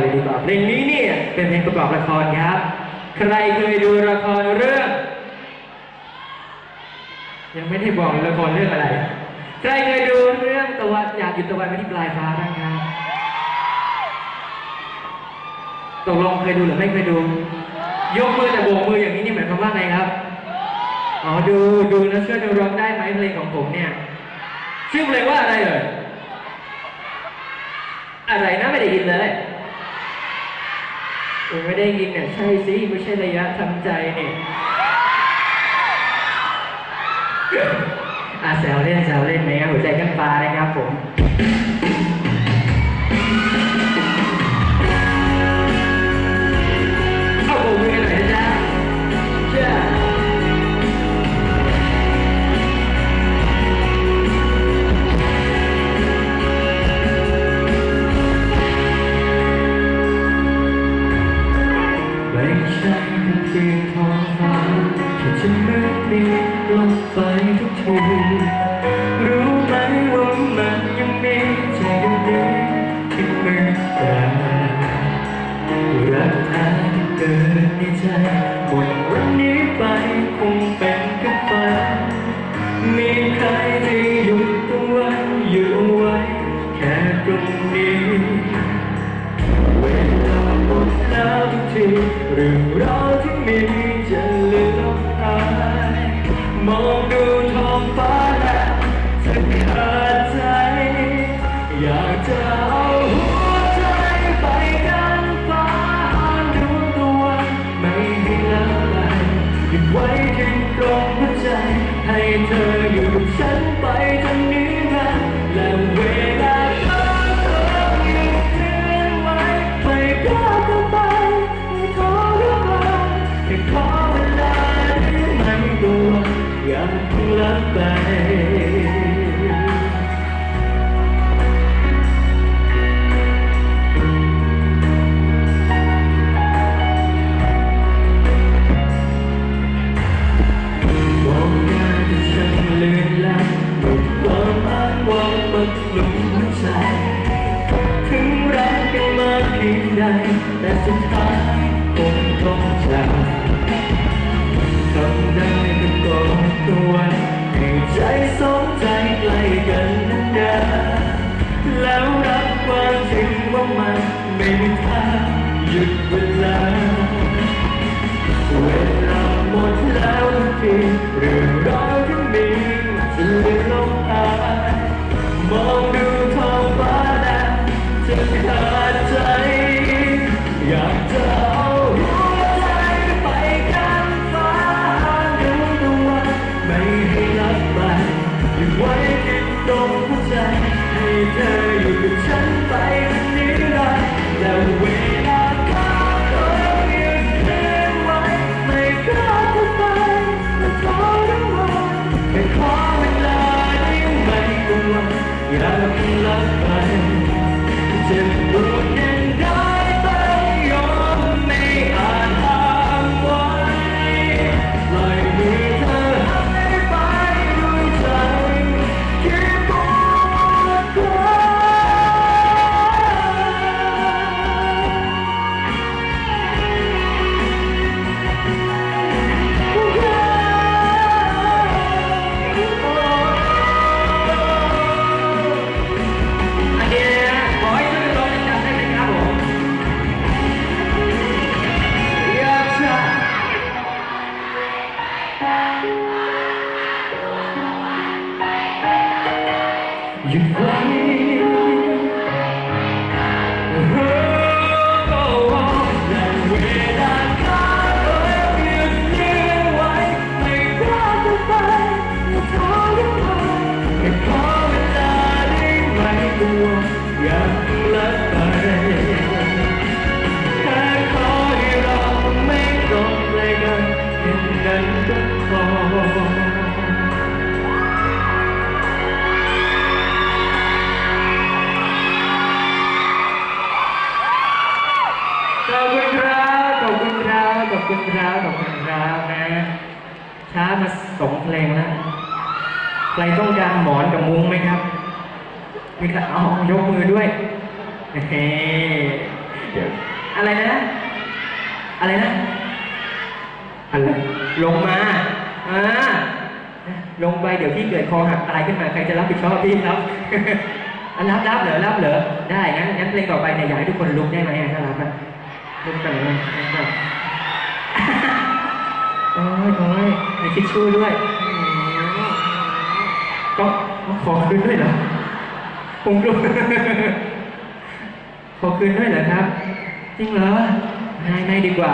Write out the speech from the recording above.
เลยดีกว่าเพลงนี้เนี่ยเป็นเพลงประกอบละครครับ ใครเคยดูละครเรื่อง ยังไม่ได้บอกละครเรื่องอะไร ใครเคยดูเรื่องตะวันอยากหยุดตะวันไว้ที่ปลายฟ้าบ้างครับตกลงเคยดูหรือไม่เคยดู ยกมือแต่โบกมืออย่างนี้นี่หมายความว่าไงครับอ๋อดูดูแล้วช่วยดูร้องได้ไหมเพลงของผมเนี่ยชื่อเพลงว่าอะไรเอ่ยอะไรนะไม่ได้ยินเลย คุณไม่ได้ยินเนี่ยใช่สิไม่ใช่ระยะทำใจเนี่ยอาแซวเล่นแซวเล่นนะครับหัวใจกันปลานะครับผม ไม่ใช่เพียงท้องฟ้าที่จะมืดมิดลงไปทุกทีรู้ไหมว่ามันยังมีใจดวงนี้ที่มืดตารักแท้ที่เกิดในใจหมดวันนี้ไปคง ทีเอย่าเพิ่งลับไปมองหน้าที่ ใจสองใจใกล้กันนานๆแล้วรับความจริงว่ามันไม่มีทางหยุดเวลา เจ็ หยุ มาสองเพลงแล้ว ใครต้องการหมอนกับมุ้งไหมครับมีใครเอายกมือด้วยเฮ้เดี๋ยวอะไรนะ อะไรนะอะไรลงมาอ่าลงไปเดี๋ยวพี่เกิดคอหักตายขึ้นมาใครจะรับผิดชอบพี่ครับอะรับรับเหรอรับเหรอได้งั้นงั้นเพลงต่อไปเนี่ยอยากให้ทุกคนลุกได้ไหมถ้ารับอะลุกกันเลยโอ้ยโอ้ย มีทิชชู่ด้วยก็ขอคืนด้วยเหรอผมรู้ขอคืนด้วยเหรอครับ จริงเหรอนายนายดีกว่า